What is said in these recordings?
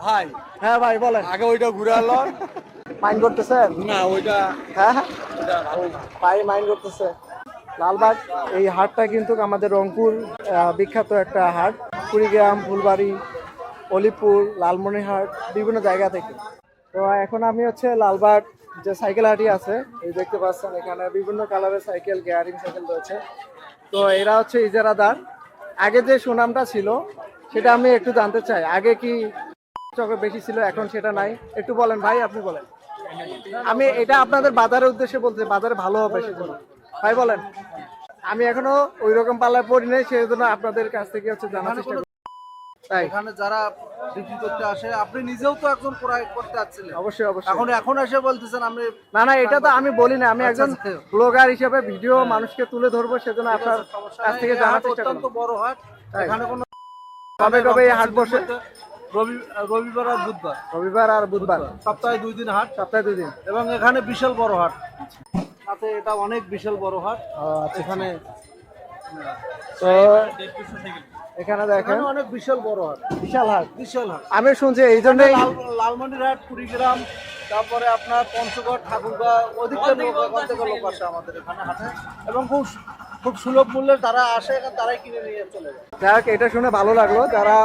ভাই। হ্যাঁ ভাই বলেন। আগে ওইটা ঘুরে আলো মাইন্ড করতেছেন না ওইটা হ্যাঁ হ্যাঁ। ভাই মাইন্ড করতেছে। লালবাগ এই হাটটা কিন্তু আমাদের রংপুর বিখ্যাত একটা হাট। কুড়িগ্রাম ফুলবাড়ি অলিপুর লালমনিরহাট বিভিন্ন জায়গা থেকে। তো এখন আমি হচ্ছে লালবাগ যে সাইকেল হাটি আছে এই দেখতে পাচ্ছেন এখানে বিভিন্ন কালারের সাইকেল গিয়ারিং সাইকেল রয়েছে। তো এরা হচ্ছে ইজারাদার। আগে যে সুনামটা ছিল সেটা আমি একটু জানতে চাই। আগে কি চকে বেশি ছিল এখন সেটা নাই। একটু বলেন ভাই আপনি বলেন। আমি এটা আপনাদের বাজারের উদ্দেশ্যে বলতে বাজারে ভালো হবে সেজন্য। ভাই বলেন। আমি এখনও ওই রকম পাল্লায় পড়ি নাই সেই জন্য আপনাদের কাছ থেকে হচ্ছে জানার চেষ্টা করি। এখানে যারা বিক্রি করতে আসে আপনি নিজেও তো একজন ক্রয় করতে আসছিলেন। অবশ্যই অবশ্যই। এখন এখন এসে বলতেছেন আমি না না এটা তো আমি বলি না আমি আচ্ছা, একজন আচ্ছা। ব্লগার হিসেবে ভিডিও মানুষকে তুলে ধরবো সেজন্য আপনার কাছ থেকে জানার অত্যন্ত বড় হাট। এখানে কোনো কবে কবে হাট বসে? রবিবার আর বুধবার। রবিবার আর বুধবার। সপ্তাহে দুই দিন হাট। সপ্তাহে দুই দিন। এবং এখানে বিশাল বড় হাট। সাথে এটা অনেক বিশাল বড় হাট। আচ্ছা এখানে তো এখানে দেখেন। অনেক বিশাল বড় হাট। বিশাল হাট। বিশাল হাট। আমি শুনছি এই জন্যই লাল লালমনিরহাট কুড়িগ্রাম তারপরে আপনার পঞ্চগড় ঠাকুরগাঁ অধিকটা লোক ওখান লোক আসে আমাদের এখানে হাটে। এবং খুব খুব সুলভ মূল্যে তারা আসে এখানে তারাই কিনে নিয়ে চলে যায়। যাক, এটা শুনে ভালো লাগল। যারা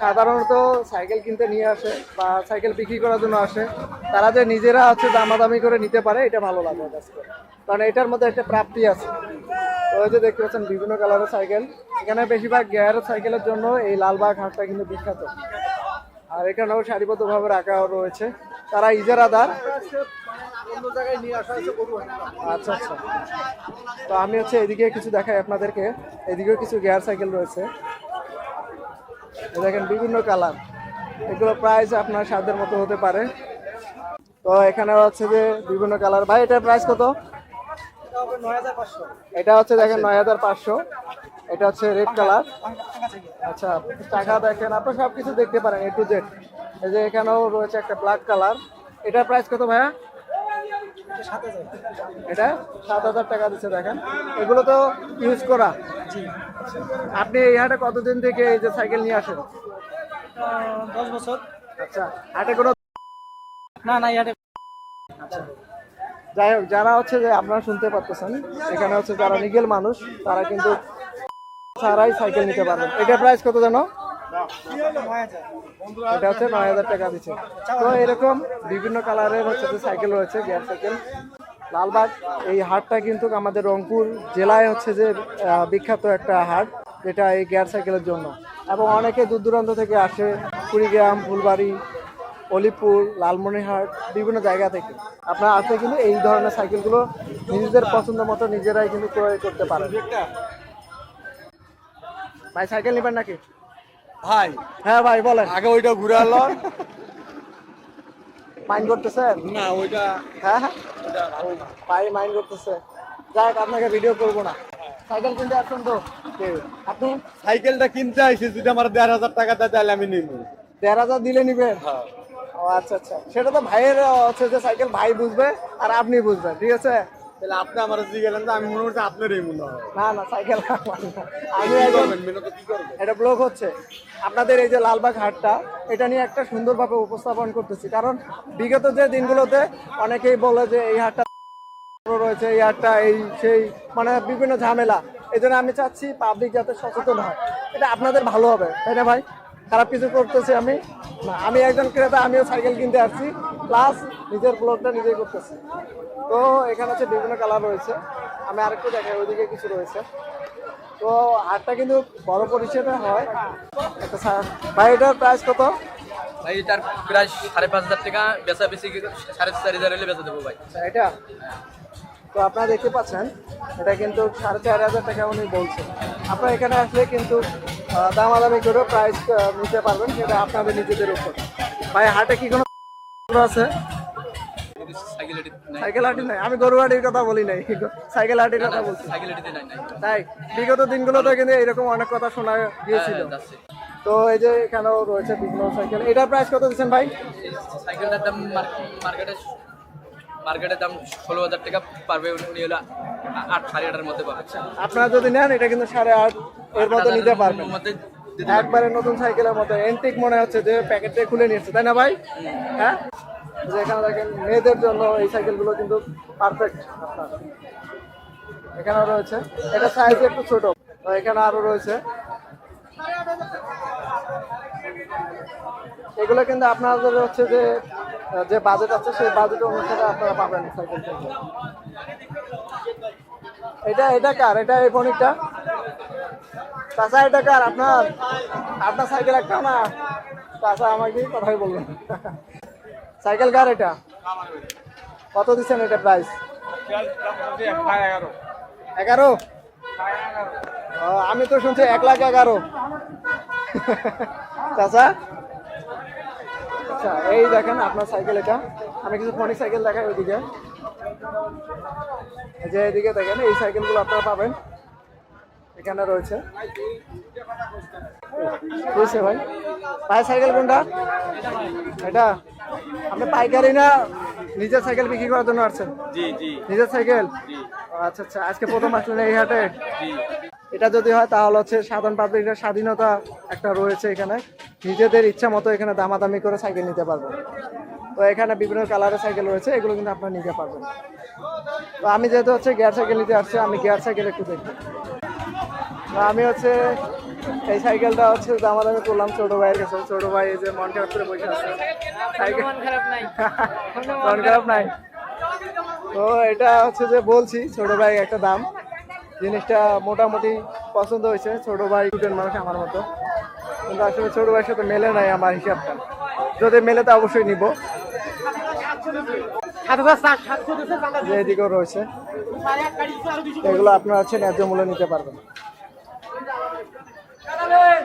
সাধারণত সাইকেল কিনতে নিয়ে আসে বা সাইকেল বিক্রি করার জন্য আসে, তারা যে নিজেরা হচ্ছে দামাদামি করে নিতে পারে, এটা ভালো লাগল কারণ এটার মধ্যে একটা প্রাপ্তি আছে। ওই যে দেখতে পাচ্ছেন বিভিন্ন কালারের সাইকেল। এখানে বেশিরভাগ গিয়ার সাইকেলের জন্য এই লালবাগ হাটটা কিন্তু বিখ্যাত। আর এখানেও সারিবদ্ধভাবে রাখা রয়েছে। তারা ইজারাদার। আচ্ছা আচ্ছা। তো আমি হচ্ছে এদিকে কিছু দেখাই আপনাদেরকে। এদিকেও কিছু গিয়ার সাইকেল রয়েছে। দেখেন বিভিন্ন কালার এগুলো প্রাইস আপনার সাধ্যের মতো হতে পারে। তো এখানে হচ্ছে যে বিভিন্ন কালার ভাই এটার প্রাইস কত? এটা হচ্ছে দেখেন নয় হাজার পাঁচশো। এটা হচ্ছে রেড কালার আচ্ছা টাকা দেখেন আপনি সব কিছু দেখতে পারেন এ টু জেড এই যে এখানেও রয়েছে একটা ব্ল্যাক কালার এটার প্রাইস কত ভাইয়া? এটা সাত হাজার টাকা দিচ্ছে দেখেন। এগুলো তো ইউজ করা। আপনি এই হাটে কতদিন থেকে এই যে সাইকেল নিয়ে আসেন? দশ বছর। আচ্ছা হাটে কোনো না না ইয়াতে যাই হোক যারা হচ্ছে যে আপনারা শুনতে পারতেছেন এখানে হচ্ছে যারা নিগেল মানুষ তারা কিন্তু ছাড়াই সাইকেল নিতে পারবেন। এটা প্রাইস কত জানো? এটা হচ্ছে নয় হাজার টাকা দিচ্ছে। তো এরকম বিভিন্ন কালারের হচ্ছে যে সাইকেল রয়েছে, গিয়ার সাইকেল। লালবাগ, এই হাটটা কিন্তু আমাদের রংপুর জেলায় হচ্ছে যে বিখ্যাত একটা হাট। যেটা এই গিয়ার সাইকেলের জন্য। এবং অনেকে দূর দূরান্ত থেকে আসে, কুড়িগ্রাম, ফুলবাড়ি, অলিপুর, লালমনিরহাট, বিভিন্ন জায়গা থেকে। আপনারা আসলে কিন্তু এই ধরনের সাইকেলগুলো নিজেদের পছন্দ মতো নিজেরাই কিন্তু ক্রয় করতে পারেন। ভাই সাইকেল নেবেন নাকি? ভাই। হ্যাঁ ভাই বলেন। আগে ওইটা ঘুরে আলো মাইন্ড করতেছেন না ওইটা হ্যাঁ? ওইটা ভালো না। ভাই মাইন্ড করতেছে। যাক আপনাকে ভিডিও করব না। সাইকেল কিনতে আসছেন তো? আপনি? সাইকেলটা কিনতে আইসি যদি আমার দেড় হাজার টাকা দেয় তাহলে আমি নিব। দেড় হাজার দিলে নিবেন? হ্যাঁ। ও আচ্ছা আচ্ছা। সেটা তো ভাইয়ের হচ্ছে যে সাইকেল ভাই বুঝবে আর আপনি বুঝবেন ঠিক আছে? তাহলে আপনি আমার জিগেলেন তো আমি মনে করছি আপনারই মনে হয়। না না সাইকেল আমি এটা ব্লগ হচ্ছে। আপনাদের এই যে লালবাগ হাটটা এটা নিয়ে একটা সুন্দরভাবে উপস্থাপন করতেছি। কারণ বিগত যে দিনগুলোতে অনেকেই বলে যে এই হাটটা রয়েছে এই হাটটা এই সেই মানে বিভিন্ন ঝামেলা। এই জন্য আমি চাচ্ছি পাবলিক যাতে সচেতন হয়। এটা আপনাদের ভালো হবে তাই না ভাই? খারাপ কিছু করতেছি আমি না। আমি একজন ক্রেতা আমিও সাইকেল কিনতে আসছি। প্লাস নিজের ব্লগটা নিজেই করতেছি। তো এখানে হচ্ছে বিভিন্ন কালার রয়েছে। আমি আরেকটু দেখাই ওইদিকে কিছু রয়েছে। তো হাটটা কিন্তু বড় পরিসরে হয়। একটা ভাই এটার প্রাইস কত? ভাই এটার প্রায় সাড়ে পাঁচ হাজার টাকা। বেচা বেশি সাড়ে চার হাজার হলে বেচা দেবো ভাই। আচ্ছা, এটা? তো আপনারা দেখতে পাচ্ছেন এটা কিন্তু সাড়ে চার হাজার টাকা উনি বলছেন। আপনারা এখানে আসলে কিন্তু আহ, দামাদামি করে প্রাইস নিতে পারবেন সেটা আপনাদের নিজেদের উপর। ভাই হাটে কি কোনো আছে? সাইকেল নাই। হাটি নাই। আমি গরু হাটির কথা বলি নাই। সাইকেল হাটির কথা বলছি। সাইকেল এটিতে নাই নাই। তাই বিগত দিনগুলোতে কিন্তু এরকম অনেক কথা শোনা গিয়েছিল। হ্যাঁ, তো এই যে এখানেও রয়েছে বিভিন্ন সাইকেল। এটার প্রাইস কত দিচ্ছেন ভাই? সাইকেলটার দাম মার্কেটে মার্কেটের দাম ষোলো হাজার টাকা পারবে উনি উনি হলো আট সাড়ে আটের মধ্যে পাবে আপনারা যদি নেন এটা কিন্তু সাড়ে আট এর মধ্যে নিতে পারবেন। একবারে নতুন সাইকেলের মতো। এন্টিক মনে হচ্ছে যে প্যাকেটটা খুলে নিয়েছে তাই না ভাই? হ্যাঁ? যে এখানে দেখেন মেয়েদের জন্য এই সাইকেলগুলো কিন্তু পারফেক্ট আপনার এখানেও রয়েছে। এটা সাইজ একটু ছোট। এখানে আরও রয়েছে। এগুলো কিন্তু আপনাদের হচ্ছে যে যে বাজেট আছে, সেই বাজেট অনুসারে আপনারা পাবেন সাইকেল এটা এটা কার? এটা এই ফোনিকটা চাচা, এটা কার আপনার? আপনার সাইকেল একটা না? চাচা আমাকে কথাই বলবেন সাইকেল কার এটা? কত দিচ্ছেন এটা প্রাইস এগারো। আমি তো শুনছি এক লাখ এগারো। চাচা? আচ্ছা এই দেখেন আপনার সাইকেল এটা। আমি কিছু ফোনিক সাইকেল দেখাই ওইদিকে। যে এদিকে দেখেন, এই সাইকেলগুলো আপনারা পাবেন। এখানে রয়েছে। বুঝছে ভাই? ভাই সাইকেল কোনটা? এটা? আপনি পাইকারি না নিজের সাইকেল বিক্রি করার জন্য আসছেন? জি জি। নিজের সাইকেল আচ্ছা আচ্ছা। আজকে প্রথম আসলেন এই হাটে? এটা যদি হয় তাহলে হচ্ছে সাধারণ পাবলিকের স্বাধীনতা একটা রয়েছে এখানে। নিজেদের ইচ্ছা মতো এখানে দামাদামি করে সাইকেল নিতে পারবেন। তো এখানে বিভিন্ন কালারের সাইকেল রয়েছে এগুলো কিন্তু আপনারা নিতে পারবেন। তো আমি যেহেতু হচ্ছে গিয়ার সাইকেল নিতে আসছি আমি গিয়ার সাইকেল একটু দেখব আমি হচ্ছে এই সাইকেলটা হচ্ছে দামাদামি করলাম ছোট ভাইয়ের কাছে। ছোট ভাই এই যে মন খারাপ করে বসে আছে। সাইকেল মন খারাপ নাই। মন খারাপ নাই। তো এটা হচ্ছে যে বলছি ছোট ভাই একটা দাম। জিনিসটা মোটামুটি পছন্দ হয়েছে। ছোট ভাই দুজন মানুষ আমার মতো। কিন্তু আসলে ছোট ভাইয়ের সাথে মেলে নাই আমার হিসাবটা। যদি মেলে তো অবশ্যই নিব। যে এদিকেও রয়েছে। এগুলো আপনারা হচ্ছে ন্যায্য মূল্য নিতে পারবেন। lên.